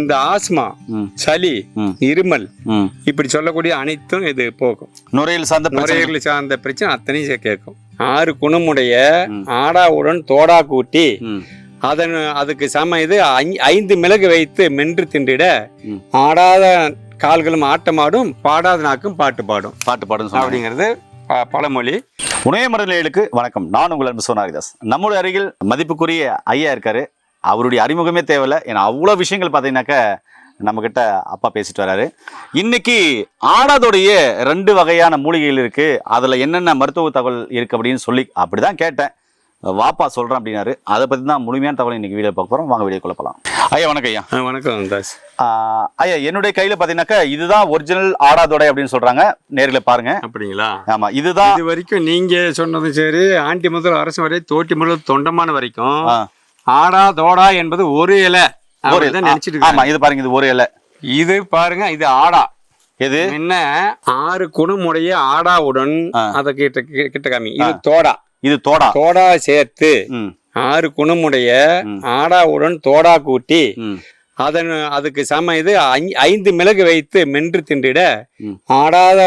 இந்த ஆஸ்மா. சளி. இருமல் இப்படி சொல்லக்கூடிய அனைத்தும் இது போகும். நுரையீரல் சார்ந்த பிரச்சனை. நுரையீரல் சார்ந்த பிரச்சனை அத்தனையும் கேட்கும். ஆறு குணமுடைய. ஆடாவுடன் தோடா கூட்டி அதன் அதுக்கு சம இது ஐந்து மிளகு வைத்து மென்று தின்றிட ம். ஆடாத கால்களும் ஆட்டமாடும் பாடாத நாக்கும் பாட்டு பாடும். பாட்டு சொன்னாங்க. அப்படிங்கிறது பழமொழி. உணய மருந்துகளுக்கு வணக்கம். நான் உங்கள் அன்பு சோனாரிதாஸ். நம்முடைய அருகில் மதிப்புக்குரிய ஐயா இருக்காரு. அவருடைய அறிமுகமே தேவையில்ல. ஏன்னா அவ்வளோ விஷயங்கள் பார்த்தீங்கன்னாக்க நம்மக்கிட்ட அப்பா பேசிட்டு வராரு. இன்னைக்கு ஆடாதோடைய ரெண்டு வகையான மூலிகைகள் இருக்கு. அதில் என்னென்ன மருத்துவ தகவல் இருக்கு அப்படின்னு சொல்லி அப்படிதான் கேட்டேன். வாப்பா சொல்கிறேன் அப்படின்னாரு. அதை பற்றி தான் முழுமையான தகவல் இன்னைக்கு வீடியோ பார்க்க போகிறோம் வாங்க வீடியோ போகலாம் ஐயா வணக்கம் ஐயா. வணக்கம் தாஸ் ஐயா என்னுடைய கையில் பார்த்தீங்கன்னாக்கா இதுதான் ஒரிஜினல் ஆடாதோடை அப்படின்னு சொல்கிறாங்க நேரில் பாருங்க. அப்படிங்களா? ஆமாம் இதுதான் இது வரைக்கும் நீங்க சொன்னதும் சரி ஆண்டி முதல் அரசு வரை தோட்டி முதல் தொண்டமான வரைக்கும் ஆடா தோடா என்பது ஒரு இலை ஒரு ஒரு நினைச்சிட்டு ஆமா. இது பாருங்க இது ஒரு இலை. இது பாருங்க இது ஆடா. எது? என்ன ஆறு குணமுடைய ஆடாவுடன். அத கிட்ட கிட்ட காமி இது தோடா. இது தோடா. தோடா சேர்த்து ஆறு குணமுடைய. ஆடாவுடன் தோடா கூட்டி அதன் அதுக்கு சம இது ஐந்து மிளகு வைத்து மென்று தின்றிட ம். ஆடாத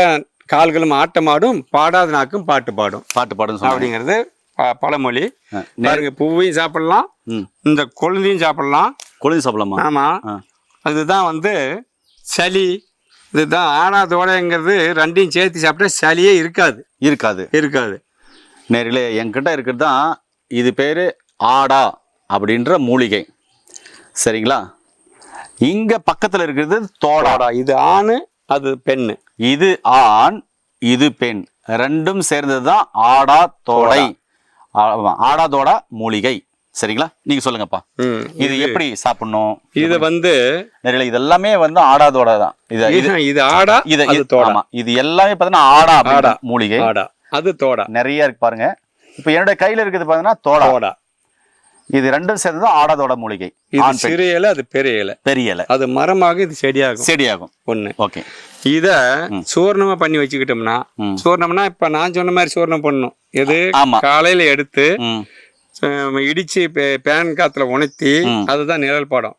கால்களும் ஆட்டமாடும் பாடாத நாக்கும் பாட்டு பாடும். பாட்டு சொன்னாங்க. அப்படிங்கிறது பழமொழி. பாருங்க பூவையும் சாப்பிடலாம் இந்த கொழுந்தையும் சாப்பிடலாம். கொழுந்து சாப்பிடலாமா? ஆமா. ஆ. அதுதான் வந்து சளி. இதுதான் ஆடாதோடைங்கிறது ரெண்டையும் சேர்த்து சாப்பிட்டா சளியே இருக்காது. இருக்காது. இருக்காது. நேரிலே என்கிட்ட இருக்கிறது தான் இது பேரு ஆடா அப்படின்ற மூலிகை. சரிங்களா? இங்க பக்கத்துல இருக்கிறது தோடா. தோடா இது ஆணு அது பெண்ணு. இது ஆண் இது பெண். ரெண்டும் சேர்ந்தது தான் ஆடா தோடை. ஆமா, ஆடா தோடா மூலிகை. சரிங்களா? நீங்க சொல்லுங்கப்பா. இது எப்படி சாப்பிடணும்? இது வந்து நேரில் இது எல்லாமே வந்து ஆடாதோட தான். இது இது ஆடா இது இது- தோடா. இது எல்லாமே பார்த்தீங்கன்னா ஆடா ஆடா. மூலிகை. ஆடா அது தோடா. நிறைய இருக்கு பாருங்க. இப்போ என்னுடைய கையில இருக்குது பாத்தீங்கன்னா தோடா. தோடா. இது ரெண்டும் சேர்ந்தது ஆடாதோட மூலிகை. இது சிறு இலை அது பெரிய இலை. பெரிய இலை. அது மரமாக இது செடியாகும். செடியாகும். ஒண்ணு. ஓகே. இத சூர்ணமா பண்ணி வச்சுக்கிட்டோம்னா. சூர்ணம்னா இப்ப நான் சொன்ன மாதிரி சூர்ணம் பண்ணணும். எது? காலையில எடுத்து இடிச்சு பேன் காத்துல உணர்த்தி. அதுதான் நிழல் படம்.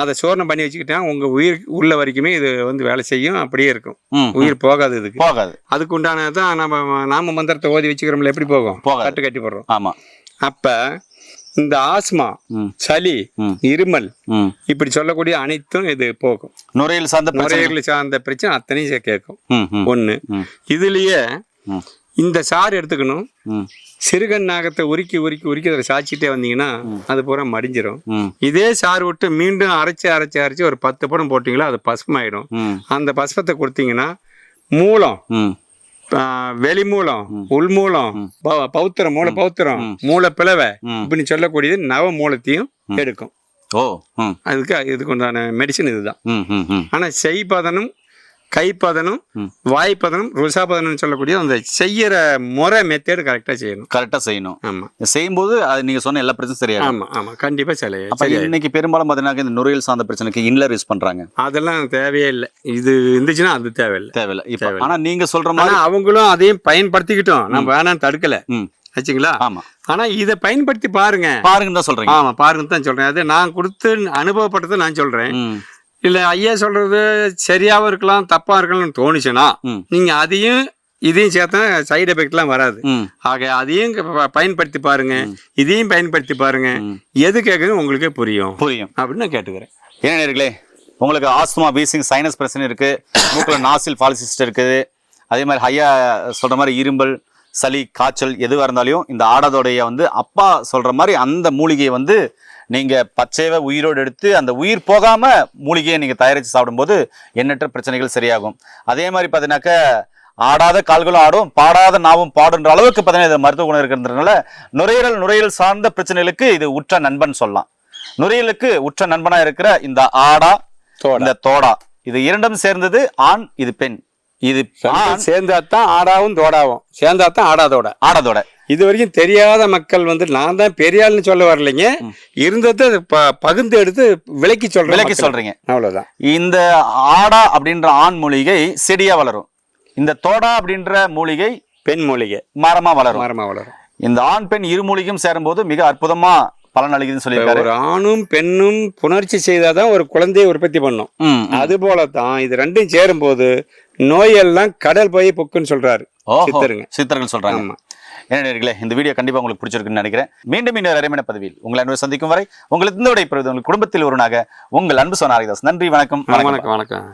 அதை சோர்ணம் பண்ணி வச்சுக்கிட்டா உங்க உயிர் உள்ள வரைக்குமே இது வந்து வேலை செய்யும் அப்படியே இருக்கும். உயிர் போகாது இதுக்கு. போகாது. அதுக்கு உண்டானதான் நம்ம நாம மந்திரத்தை ஓதி வச்சுக்கிறோம்ல எப்படி போகும். கட்டு கட்டி போடுறோம். ஆமா. அப்ப இந்த ஆஸ்மா சளி இருமல் இப்படி சொல்லக்கூடிய அனைத்தும் இது போகும். நுரையீரல் சார்ந்த நுரையீரல் சார்ந்த பிரச்சனை அத்தனையும் கேட்கும். ஒண்ணு இதுலயே இந்த சாறு எடுத்துக்கணும். சிறுகன் நாகத்தை உருக்கி உருக்கி உருக்கி அதை சாய்ச்சிட்டே வந்தீங்கன்னா அது பூரா மடிஞ்சிரும். ம். இதே சாறு விட்டு மீண்டும் அரைச்சி அரைச்சி அரைச்சி ஒரு பத்து படம் போட்டிங்களா அது பசுமாயிடும். அந்த பஸ்பத்தை கொடுத்தீங்கன்னா மூலம் வெளிமூலம் உள்மூலம் பௌ- பௌத்திரம் மூல பௌத்திரம் மூல பிளவை ம். இப்படி சொல்லக்கூடியது நவ மூலத்தையும் எடுக்கும். ஓ அதுக்கு இதுக்கு உண்டான மெடிசன் இதுதான். ம் ம் ம். ஆனா செய்பதனும் கைப்பதனும். வாய்ப்பதனும் ருசாபதனும் சொல்லக்கூடிய அந்த செய்யற முறை மெத்தேடு கரெக்டா செய்யணும். கரெக்டாக செய்யணும். ஆமா. செய்யும்போது அது நீங்க சொன்ன எல்லா பிரச்சனையும் சரியாகும் ஆமா ஆமா. கண்டிப்பா சில அப்ப இன்னைக்கு பெரும்பாலும் பார்த்தீங்கன்னா இந்த நுரையீரல் சார்ந்த பிரச்சனைக்கு இன்லர் யூஸ் பண்றாங்க. அதெல்லாம் தேவையே இல்லை. இது இருந்துச்சுன்னா அது தேவையில்லை. தேவையில்ல. இப்ப ஆனா நீங்க சொல்ற மாதிரி அவங்களும் அதையும் பயன்படுத்திக்கிட்டோம். நம்ம வேணாம் தடுக்கல. ஆச்சுங்களா ஆமா. ஆனா இதை பயன்படுத்தி பாருங்க. பாருங்கன்னு தான் சொல்றீங்க. ஆமா பாருங்க தான் சொல்றேன். அது நான் கொடுத்து அனுபவப்பட்டதை நான் சொல்றேன். இல்ல ஐயா சொல்றது சரியாவும் இருக்கலாம் தப்பா இருக்கலாம்னு தோணுச்சுன்னா ம். நீங்க அதையும் இதையும் சேர்த்தா சைடு எஃபெக்ட்லாம் வராது. ஆக அதையும் பயன்படுத்தி பாருங்க. இதையும் பயன்படுத்தி பாருங்க. எது கேட்குறது உங்களுக்கே புரியும். புரியும். அப்படின்னு நான் கேட்டுக்கிறேன். என்ன நேர்களே உங்களுக்கு ஆஸ்துமா வீசிங் சைனஸ் பிரச்சனை இருக்கு. மூக்குல நாசில் பாலிசிஸ்ட் இருக்குது. அதே மாதிரி ஹையா சொல்ற மாதிரி இரும்பல் சளி காய்ச்சல் எதுவாக இருந்தாலும் இந்த ஆடாதோடைய வந்து அப்பா சொல்ற மாதிரி அந்த மூலிகையை வந்து நீங்க பச்சையவை உயிரோடு எடுத்து அந்த உயிர் போகாம மூலிகையை நீங்க தயாரித்து சாப்பிடும்போது எண்ணற்ற பிரச்சனைகள் சரியாகும். அதே மாதிரி பார்த்தீங்கன்னாக்க ஆடாத கால்களும் ஆடும் பாடாத நாவும் பாடுன்ற அளவுக்கு பார்த்தீங்கன்னா இது மருத்துவ குணம் இருக்கிறதுனால நுரையீரல் நுரையீரல் சார்ந்த பிரச்சனைகளுக்கு இது உற்ற நண்பன் சொல்லலாம். நுரையீரலுக்கு உற்ற நண்பனா இருக்கிற இந்த ஆடா. இந்த தோடா இது இரண்டும் சேர்ந்தது ஆண் இது பெண். இது சேர்ந்தா தான் ஆடாவும் தோடாவும். சேர்ந்தா தான் ஆடாதோட. ஆடாதோட. இது வரைக்கும் தெரியாத மக்கள் வந்து நான் தான் பெரிய ஆள்னு சொல்ல வரலைங்க. இருந்ததை பகிர்ந்து எடுத்து விலைக்கு சொல்றேன் விலைக்கு. சொல்றீங்க. அவ்வளவுதான். இந்த ஆடா அப்படின்ற ஆண் மூலிகை செடியா வளரும். இந்த தோடா அப்படின்ற மூலிகை பெண் மூலிகை. மரமா வளரும். மரமா வளரும். இந்த ஆண் பெண் இரு மூலிகையும் சேரும்போது மிக அற்புதமா பலன் அளிக்குதுன்னு சொல்லியிருக்காரு ஒரு ஆணும் பெண்ணும் புணர்ச்சி செய்தாதான் ஒரு குழந்தையை உற்பத்தி பண்ணும். அது போலதான் இது ரெண்டும் சேரும்போது நோயெல்லாம் கடல் போய் புக்குன்னு சொல்றாரு. சித்தருங்க. சித்தர்கள் சொல்றாங்க. ஆமா. நேர்களே இந்த வீடியோ கண்டிப்பா உங்களுக்கு பிடிச்சிருக்குன்னு நினைக்கிறேன். மீண்டும் இன்னொரு அரைமண பதவியில் உங்களை அன்பு சந்திக்கும் வரை உங்களுக்கு இந்த விடை பெறுவது உங்கள் குடும்பத்தில் ஒருவனாக உங்கள் அன்பு சொன்னாரிதாஸ் நன்றி வணக்கம். வணக்கம் வணக்கம்.